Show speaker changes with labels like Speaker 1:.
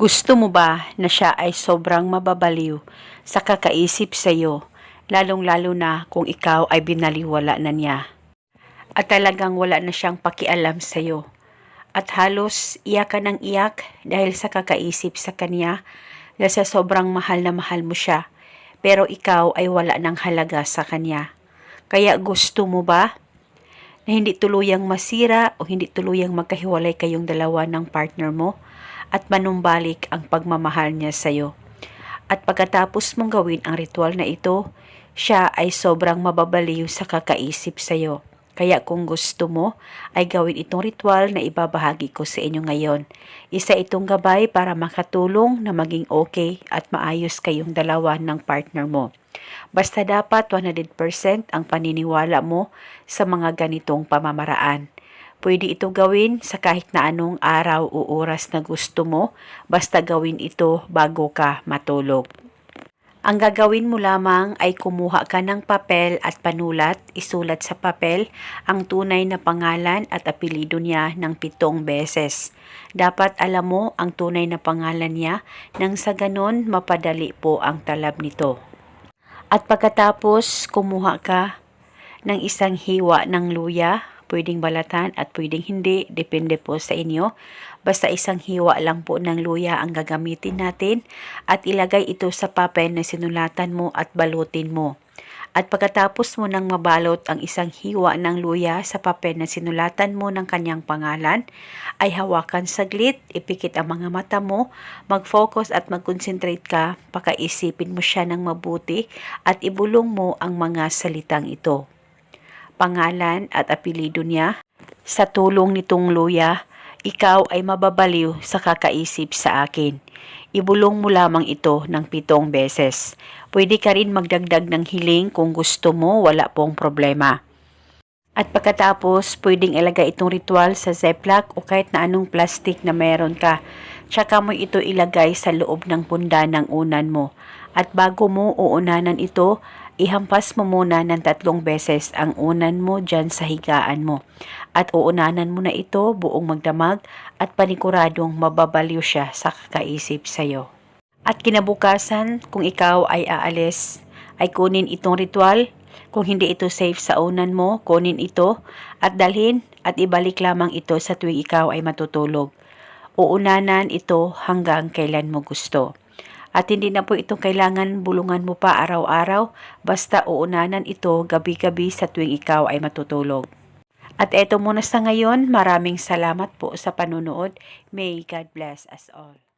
Speaker 1: Gusto mo ba na siya ay sobrang mababaliw sa kakaisip sa iyo, lalong-lalo na kung ikaw ay binaliwala na niya? At talagang wala na siyang pakialam sa iyo. At halos iyak ka ng iyak dahil sa kakaisip sa kanya dahil sa sobrang mahal na mahal mo siya. Pero ikaw ay wala ng halaga sa kanya. Kaya gusto mo ba na hindi tuluyang masira o hindi tuluyang magkahiwalay kayong dalawa ng partner mo at manumbalik ang pagmamahal niya sa iyo. At pagkatapos mong gawin ang ritual na ito, siya ay sobrang mababaliw sa kakaisip sa iyo. Kaya kung gusto mo, ay gawin itong ritual na ibabahagi ko sa inyo ngayon. Isa itong gabay para makatulong na maging okay at maayos kayong dalawa ng partner mo. Basta dapat 100% ang paniniwala mo sa mga ganitong pamamaraan. Pwede ito gawin sa kahit na anong araw o oras na gusto mo, basta gawin ito bago ka matulog. Ang gagawin mo lamang ay kumuha ka ng papel at panulat, isulat sa papel ang tunay na pangalan at apelido niya ng pitong beses. Dapat alam mo ang tunay na pangalan niya nang sa ganon mapadali po ang talab nito. At pagkatapos kumuha ka ng isang hiwa ng luya, pwedeng balatan at pwedeng hindi, depende po sa inyo. Basta isang hiwa lang po ng luya ang gagamitin natin at ilagay ito sa papel na sinulatan mo at balutin mo. At pagkatapos mo nang mabalot ang isang hiwa ng luya sa papel na sinulatan mo ng kanyang pangalan, ay hawakan saglit, ipikit ang mga mata mo, mag-focus at mag-concentrate ka, pakaisipin mo siya ng mabuti at ibulong mo ang mga salitang ito pangalan at apelido niya. Sa tulong nitong luya, ikaw ay mababaliw sa kakaisip sa akin. Ibulong mo lamang ito ng pitong beses. Pwede ka rin magdagdag ng hiling kung gusto mo, wala pong problema. At pagkatapos, pwedeng ilagay itong ritual sa Ziploc o kahit na anong plastic na meron ka. Tsaka mo ito ilagay sa loob ng punda ng unan mo. At bago mo uunanan ito, ihampas mo muna ng tatlong beses ang unan mo dyan sa higaan mo. At uunanan mo na ito buong magdamag at panikuradong mababaliw siya sa kakaisip sa'yo. At kinabukasan, kung ikaw ay aalis, ay kunin itong ritual. Kung hindi ito safe sa unan mo, kunin ito at dalhin at ibalik lamang ito sa tuwing ikaw ay matutulog. Uunanan ito hanggang kailan mo gusto. At hindi na po itong kailangan bulungan mo pa araw-araw, basta uunanan ito gabi-gabi sa tuwing ikaw ay matutulog. At eto muna sa ngayon, maraming salamat po sa panunood. May God bless us all.